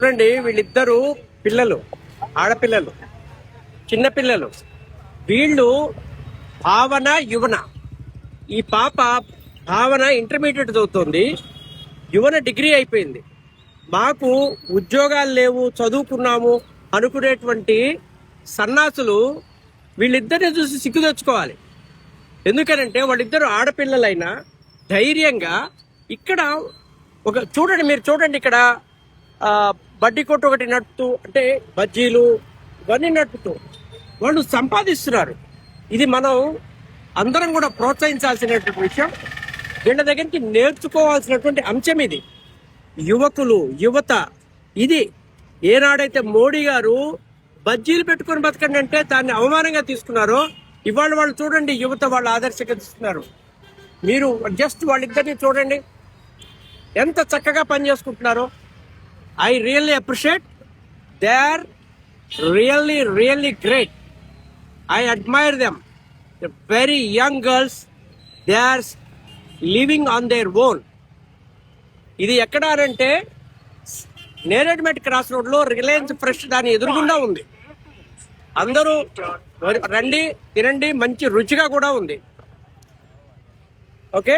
చూడండి వీళ్ళిద్దరు పిల్లలు ఆడపిల్లలు చిన్నపిల్లలు. వీళ్ళు భావన యువన. ఈ పాప భావన ఇంటర్మీడియట్ చదువుతుంది యువన డిగ్రీ అయిపోయింది. మాకు ఉద్యోగాలు లేవు చదువుకున్నాము అనుకునేటువంటి సన్నాసులు వీళ్ళిద్దరిని చూసి సిగ్గు తెచ్చుకోవాలి. ఎందుకనంటే వాళ్ళిద్దరు ఆడపిల్లలైనా ధైర్యంగా ఇక్కడ ఒక చూడండి మీరు చూడండి ఇక్కడ బడ్డీ కొట్టు ఒకటి నడుపుతూ అంటే బజ్జీలు ఇవన్నీ నడుపుతూ వాళ్ళు సంపాదిస్తున్నారు. ఇది మనం అందరం కూడా ప్రోత్సహించాల్సినటువంటి విషయం. వీళ్ళ దగ్గరికి నేర్చుకోవాల్సినటువంటి అంశం ఇది. యువకులు యువత ఇది ఏనాడైతే మోడీ గారు బజ్జీలు పెట్టుకొని బతకండి అంటే దాన్ని అవమానంగా తీసుకున్నారో ఇవాళ వాళ్ళు చూడండి యువత వాళ్ళు ఆదర్శంగా తీసుకున్నారు మీరు జస్ట్ వాళ్ళిద్దరిని చూడండి. ఎంత చక్కగా పనిచేసుకుంటున్నారో I really appreciate. They are really really great. I admire them. Very young girls they are living on their own. ఇది ఎక్కడ అంటే నేరేడ్మెట్ క్రాస్ రోడ్లో రిలయన్స్ ఫ్రెష్ దాని ఎదురుగుండా ఉంది. అందరూ రండి తినండి మంచి రుచిగా కూడా ఉంది. ఓకే?